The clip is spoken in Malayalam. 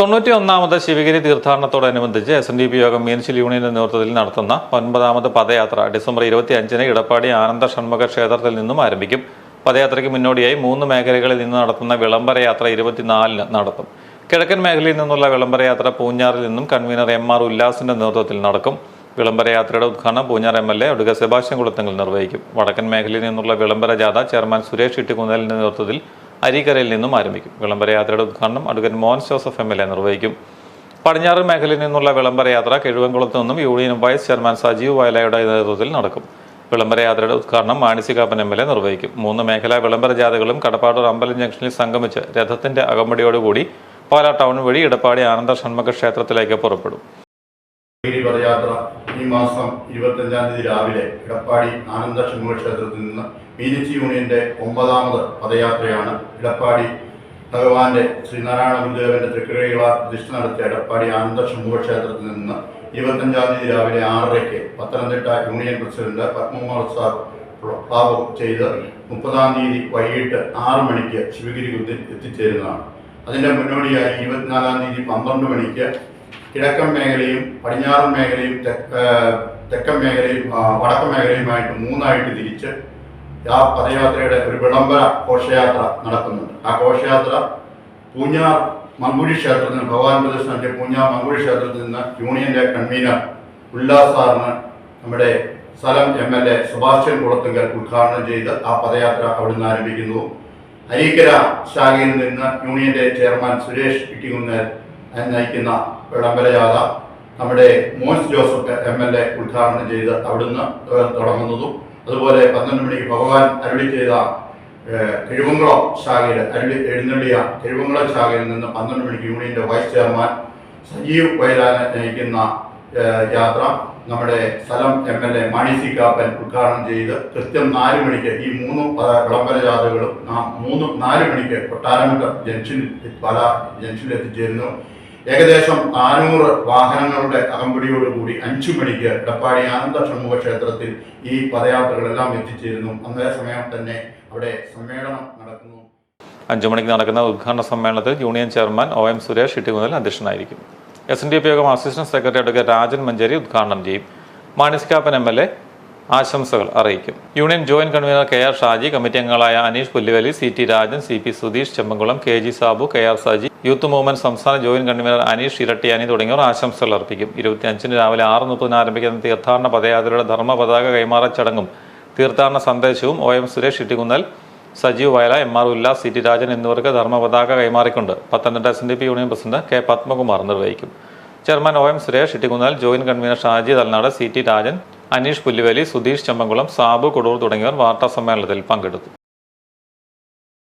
തൊണ്ണൂറ്റി ഒന്നാമത് ശിവഗിരി തീർത്ഥാടനത്തോടനുബന്ധിച്ച് എസ് എൻ ഡി പി യോഗം മീനച്ചിൽ യൂണിയന്റെ നേതൃത്വത്തിൽ നടത്തുന്ന ഒൻപതാമത് പദയാത്ര ഡിസംബർ ഇരുപത്തി അഞ്ചിന് ഇടപ്പാടി ആനന്ദ ഷൺമുഖ ക്ഷേത്രത്തിൽ നിന്നും ആരംഭിക്കും. പദയാത്രയ്ക്ക് മുന്നോടിയായി മൂന്ന് മേഖലകളിൽ നിന്ന് നടത്തുന്ന വിളംബര യാത്ര ഇരുപത്തിനാലിന് നടത്തും. കിഴക്കൻ മേഖലയിൽ നിന്നുള്ള വിളംബര യാത്ര പൂഞ്ഞാറിൽ നിന്നും കൺവീനർ എം ആർ ഉല്ലാസിന്റെ നേതൃത്വത്തിൽ നടക്കും. വിളംബര യാത്രയുടെ ഉദ്ഘാടനം പൂഞ്ഞാർ എം എൽ എ ഒടുക സെബാസ്റ്റ്യൻ കുളത്തങ്ങൾ നിർവഹിക്കും. വടക്കൻ മേഖലയിൽ നിന്നുള്ള വിളംബര ജാഥ ചെയർമാൻ സുരേഷ് ഇട്ടിക്കുന്നലിന്റെ നേതൃത്വത്തിൽ അരീക്കരയിൽ നിന്നും ആരംഭിക്കും. വിളംബര യാത്രയുടെ ഉദ്ഘാടനം advocate Mohan Joseph M L A നിർവഹിക്കും. പടിഞ്ഞാറ് മേഖലയിൽ നിന്നുള്ള വിളംബര യാത്ര കിഴുവൻകുളത്ത് നിന്നും യൂണിയൻ വൈസ് ചെയർമാൻ സജീവ് വയലയുടെ നേതൃത്വത്തിൽ നടക്കും. വിളംബര യാത്രയുടെ ഉദ്ഘാടനം മാണിസികാപ്പൻ എം എൽ എ നിർവഹിക്കും. മൂന്ന് മേഖലാ വിളംബര ജാഥകളും കടപ്പാടൂർ അമ്പലം ജംഗ്ഷനിൽ സംഗമിച്ച് രഥത്തിന്റെ അകമ്പടിയോടുകൂടി പാലാ ടൗൺ വഴി ഇടപ്പാടി ആനന്ദ ഷൺമുഖ ക്ഷേത്രത്തിലേക്ക് പുറപ്പെടും. ഗിരി പദയാത്ര ഈ മാസം ഇരുപത്തഞ്ചാം തീയതി രാവിലെ ഇടപ്പാടി ആനന്ദ ഷൺമുഖ ക്ഷേത്രത്തിൽ നിന്ന് മീനച്ചി യൂണിയന്റെ ഒമ്പതാമത് പദയാത്രയാണ് ഇടപ്പാടി ഭഗവാന്റെ ശ്രീനാരായണ ഗുരുദേവന്റെ തൃക്കരകളാൽ പ്രതിഷ്ഠ നടത്തിയ ഇടപ്പാടി ആനന്ദ ഷൺമുഖ ക്ഷേത്രത്തിൽ നിന്ന് ഇരുപത്തഞ്ചാം തീയതി രാവിലെ ആറരയ്ക്ക് Pathanamthitta union president Padmakumar sir പ്രഭാവം ചെയ്ത് മുപ്പതാം തീയതി വൈകിട്ട് ആറ് മണിക്ക് ശിവഗിരി കുന്നിൽ എത്തിച്ചേരുന്നതാണ്. അതിന്റെ മുന്നോടിയായി ഇരുപത്തിനാലാം തീയതി പന്ത്രണ്ട് മണിക്ക് കിഴക്കൻ മേഖലയും പടിഞ്ഞാറൻ മേഖലയും തെക്കൻ മേഖലയും വടക്കൻ മേഖലയുമായിട്ട് മൂന്നായിട്ട് തിരിച്ച് ആ പദയാത്രയുടെ ഒരു വിളംബര ഘോഷയാത്ര നടക്കുന്നുണ്ട്. ആ ഘോഷയാത്ര പൂഞ്ഞാർ മങ്കുഴി ക്ഷേത്രത്തിൽ നിന്ന് ഭഗവാൻ പ്രദർശനത്തിന്റെ പൂഞ്ഞാർ മങ്കുഴി ക്ഷേത്രത്തിൽ നിന്ന് യൂണിയന്റെ കൺവീനർ ഉല്ലാസ് സാറിന് നമ്മുടെ സ്ഥലം M L A Subhashan Kulathungal ഉദ്ഘാടനം ചെയ്ത് ആ പദയാത്ര അവിടുന്ന് ആരംഭിക്കുന്നു. അരീക്കര ശാഖയിൽ നിന്ന് യൂണിയന്റെ ചെയർമാൻ സുരേഷ് ഇട്ടികുന്നേൽ നയിക്കുന്ന വിളംബര ജാഥ നമ്മുടെ Mons Joseph M L A ഉദ്ഘാടനം ചെയ്ത് അവിടുന്ന് തുടങ്ങുന്നതും അതുപോലെ പന്ത്രണ്ട് മണിക്ക് ഭഗവാൻ അരുളി ചെയ്ത കിഴുവങ്കുളം ശാഖയിൽ അരുളി എഴുന്നള്ളിയ കിഴുവങ്കുളം ശാഖയിൽ നിന്ന് പന്ത്രണ്ട് മണിക്ക് യൂണിയന്റെ വൈസ് ചെയർമാൻ സജീവ് വയലാൻ നയിക്കുന്ന യാത്ര നമ്മുടെ സ്ഥലം M L A Mani C Kappan ഉദ്ഘാടനം ചെയ്ത് കൃത്യം നാല് മണിക്ക് ഈ മൂന്ന് വിളംബര ജാഥകളും മൂന്ന് നാല് മണിക്ക് കൊട്ടാരമുട്ട ജംഗ്ഷനിൽ പല ജംഗ്ഷനിൽ എത്തിച്ചേരുന്നു ഏകദേശം നാനൂറ് വാഹനങ്ങളുടെ അകമ്പടിയോടുകൂടി അഞ്ചു മണിക്ക് എടപ്പാടി ആനന്ദ ഷൺമുഖ ക്ഷേത്രത്തിൽ ഈ പദയാത്രകളെല്ലാം എത്തിച്ചേരുന്നു. അന്നേ സമയം തന്നെ അവിടെ സമ്മേളനം നടക്കുന്നു. അഞ്ചു മണിക്ക് നടക്കുന്ന ഉദ്ഘാടന സമ്മേളനത്തിൽ union chairman O M Suresh Ittimuthal അധ്യക്ഷനായിരിക്കും. S N D P Yogam assistant secretary advocate Rajan Manjeri ഉദ്ഘാടനം ചെയ്യും. മാണിസ്കാപ്പൻ എം എൽ എ ആശംസകൾ അറിയിക്കും. Union joint convener K R Shaji committee അംഗങ്ങളായ Aneesh Pulluvali C T Rajan C P Sudheesh Chembamkulam K G Sabu K R Saji youth movement സംസ്ഥാന ജോയിന്റ് കൺവീനർ അനീഷ് ഇരട്ടിയാനി തുടങ്ങിയവർ ആശംസകൾ അർപ്പിക്കും. ഇരുപത്തിയഞ്ചിന് രാവിലെ ആറ് മുപ്പതിന് ആരംഭിക്കുന്ന തീർത്ഥാടന പദയാത്രയുടെ ധർമ്മ പതാക കൈമാറ ചടങ്ങും തീർത്ഥാടന സന്ദേശവും O M Suresh Ittikunnal Sajeev Vayala M R Ullas C T Rajan എന്നിവർക്ക് ധർമ്മ പതാക കൈമാറിക്കൊണ്ട് Pathanamthitta S N D P union president K Padmakumar നിർവഹിക്കും. Chairman O M Suresh Ittikunnal joint convener Shaji Thalnad C T Rajan Aneesh Pulluveli Sudheesh Chembamkulam Sabu Kodoor തുടങ്ങിയവർ വാർത്താ സമ്മേളനത്തിൽ പങ്കെടുത്തു.